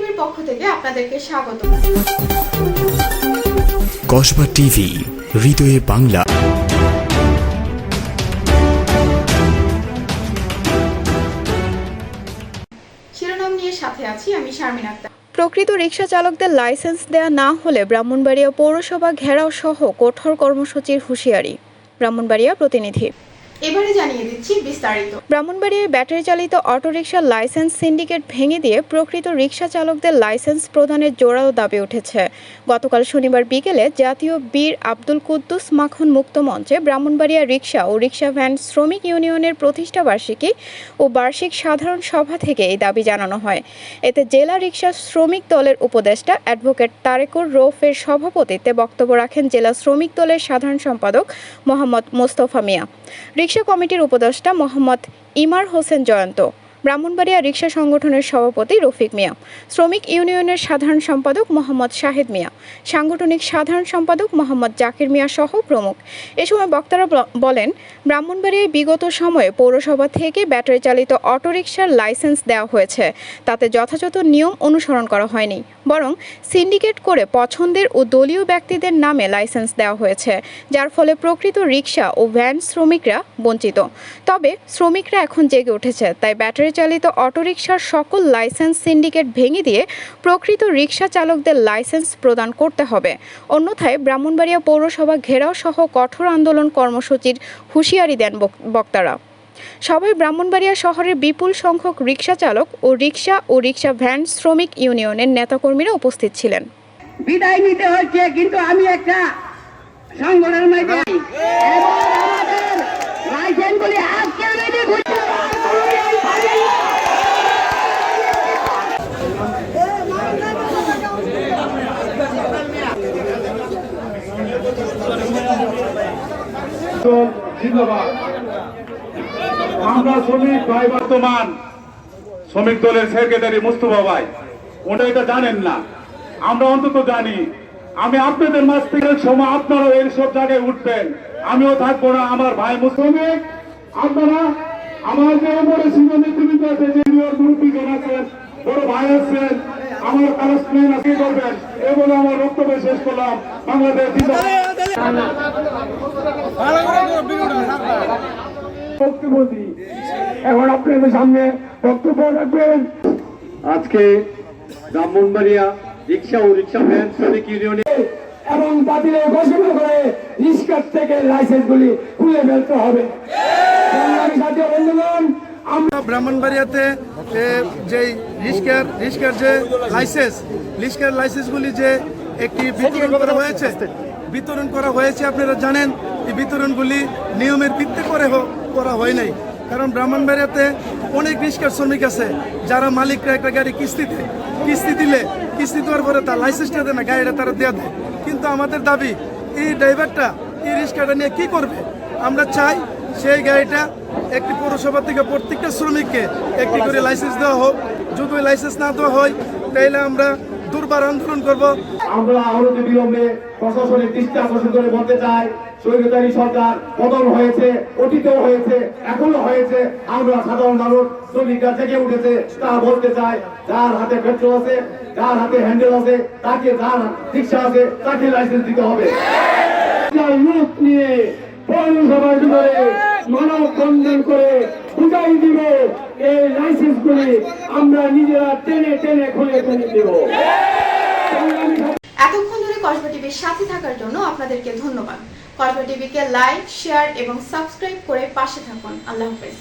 টিভির পক্ষ থেকে আপনাদেরকে স্বাগত। কসবা টিভি হৃদয়ে বাংলা। শিরোনাম নিয়ে সাথে আছি আমি শারমিন আক্তার। প্রকৃত রিক্সা চালকদের লাইসেন্স দেয়া না হলে ব্রাহ্মণবাড়িয়া পৌরসভা ঘেরাও সহ কঠোর কর্মসূচির হুঁশিয়ারি। ব্রাহ্মণবাড়িয়া প্রতিনিধি। এবারে জানিয়ে দিচ্ছি বিস্তারিত। ব্রাহ্মণবাড়িয়ার ব্যাটারি চালিত অটোরিকশার লাইসেন্স সিন্ডিকেট ভেঙে দিয়ে প্রকৃত রিক্সা চালকদের লাইসেন্স প্রদানের জোরালো দাবি উঠেছে। গতকাল শনিবার বিকেলে জাতীয় বীর আব্দুল কুদ্দুস মাখন মুক্ত মঞ্চে ব্রাহ্মণবাড়িয়া রিক্সা ও রিক্সা ভ্যান শ্রমিক ইউনিয়নের প্রতিষ্ঠা বার্ষিকী ও বার্ষিক সাধারণ সভা থেকে এই দাবি জানানো হয়। এতে জেলা রিক্সা শ্রমিক দলের উপদেষ্টা অ্যাডভোকেট তারেকুর রৌফের সভাপতিত্বে বক্তব্য রাখেন জেলা শ্রমিক দলের সাধারণ সম্পাদক মোহাম্মদ মোস্তফা মিয়া। রিক্সা কমিটির উপদেষ্টা মোহাম্মদ ইমার হোসেন জয়ন্ত। ব্রাহ্মণবাড়িয়া রিক্সা সংগঠনের সভাপতি রফিক মিয়া, শ্রমিক ইউনিয়নের সাধারণ সম্পাদক মোহাম্মদ শাহেদ মিয়া, সাংগঠনিক সাধারণ সম্পাদক মোহাম্মদ জাকির মিয়া সহ প্রমুখ। এ সময় বক্তারা বলেন, ব্রাহ্মণবাড়িয়ায় বিগত সময়ে পৌরসভা থেকে ব্যাটারি চালিত অটোরিকশার লাইসেন্স দেওয়া হয়েছে। তাতে যথাযথ নিয়ম অনুসরণ করা হয়নি। বরং সিন্ডিকেট করে পছন্দের ও দলীয় ব্যক্তিদের নামে লাইসেন্স দেওয়া হয়েছে, যার ফলে প্রকৃত রিক্সা ও ভ্যান শ্রমিকরা বঞ্চিত। তবে শ্রমিকরা এখন জেগে উঠেছে, তাই ব্যাটারি চালিত অটোরিকশার সকল লাইসেন্স সিন্ডিকেট ভেঙে দিয়ে প্রকৃত রিক্সা চালকদের লাইসেন্স প্রদান করতে হবে। অন্যথায় ব্রাহ্মণবাড়িয়া পৌরসভা ঘেরাও সহ কঠোর আন্দোলন কর্মসূচির হুঁশিয়ারি দেন বক্তারা। সবাই ব্রাহ্মণবাড়িয়া শহরের বিপুল সংখ্যক রিক্সা চালক ও রিক্সা ও রিক্সা ভ্যান শ্রমিক ইউনিয়নের নেতাকর্মীরা উপস্থিত ছিলেন। বিদায় নিতে হচ্ছে, কিন্তু আমি একটা সংগঠনের মধ্যে আছি। এবং আমাদের লাইসেন্সগুলি আজকে যদি ঘুরতে আমরা শ্রমিক ভাই বর্তমান, শ্রমিক দলের সেক্রেটারি মুস্তফা ভাই ওটা এটা জানেন না। আমরা অন্তত জানি, আমি আপনাদের মাঝ থেকে সময় আপনারাও এই সব জায়গায় উঠবেন, আমিও থাকব না, আমার ভাই মুসলিমিক আপনারা আমার যে উপরে সিনিয়র নেতৃবৃন্দ আছে জুনিয়র মুরব্বীগণ আছেন, বড় ভাই আছেন, আমার কারস্মেন আছে করবেন বলে আমার বক্তব্য শেষ করলাম। বাংলাদেশ মুখ্যমন্ত্রী। এখন আপনাদের সামনে বক্তব্য রাখবেন। আজকে ব্রাহ্মণবাড়িয়া রিক্সা ও রিক্সা ভ্যান শ্রমিক ইউনিয়নে এবং বাতিলের ঘোষণা করে রিস্কার থেকে লাইসেন্স গুলি খুলে ফেলতে হবে। বন্ধুগণ আমরা ব্রাহ্মণবাড়িয়াতে যে রিস্কের রিস্কের যে লাইসেন্স রিস্কের লাইসেন্সগুলি যে একটি বিতরণ করা হয়েছে বিতরণ করা হয়েছে আপনারা জানেন এই বিতরণগুলি নিয়মের ভিত্তি করে হ- করা হয় নাই। কারণ ব্রাহ্মণবাড়িয়াতে অনেক রিস্কের শ্রমিক আছে, যারা মালিকরা একটা গাড়ি কিস্তিতে কিস্তি দিলে, কিস্তি দেওয়ার পরে তার লাইসেন্সটা দেয় না, গাড়িটা তারা দেওয়া দেয়। কিন্তু আমাদের দাবি, এই ড্রাইভারটা, এই রিস্কাটা নিয়ে কি করবে? আমরা চাই সেই গাড়িটা একটি পৌরসভা থেকে প্রত্যেকটা শ্রমিককে একটি করে লাইসেন্স দেওয়া হোক। যদি লাইসেন্স না দেওয়া হয়, তাইলে আমরা দুর্বার আন্দোলন করব। আমরা অনতি বিলম্বে প্রশাসনের দৃষ্টি আকর্ষণ করে বলতে চাই স্বৈরতারী সরকার পতন হয়েছে অতীতেও হয়েছে এখনও হয়েছে। আমরা সাধারণ মানুষ শ্রমিকরা থেকে উঠেছে তা বলতে চাই যার হাতে পেট্রোল আছে যার হাতে হ্যান্ডেল আছে তাকে যার রিক্সা আছে তাকে লাইসেন্স দিতে হবে। নিয়ে পৌরসভার ভিতরে মানব বন্ধন করে বুঝাই দিব এই লাইসেন্স গুলি আমরা নিজেরা টেনে টেনে খুলে খুলে দেব। এতক্ষণ ধরে কসবা টিভির সাথে থাকার জন্য আপনাদেরকে ধন্যবাদ। কসবা টিভিকে লাইক, শেয়ার এবং সাবস্ক্রাইব করে পাশে থাকুন। আল্লাহ হাফেজ।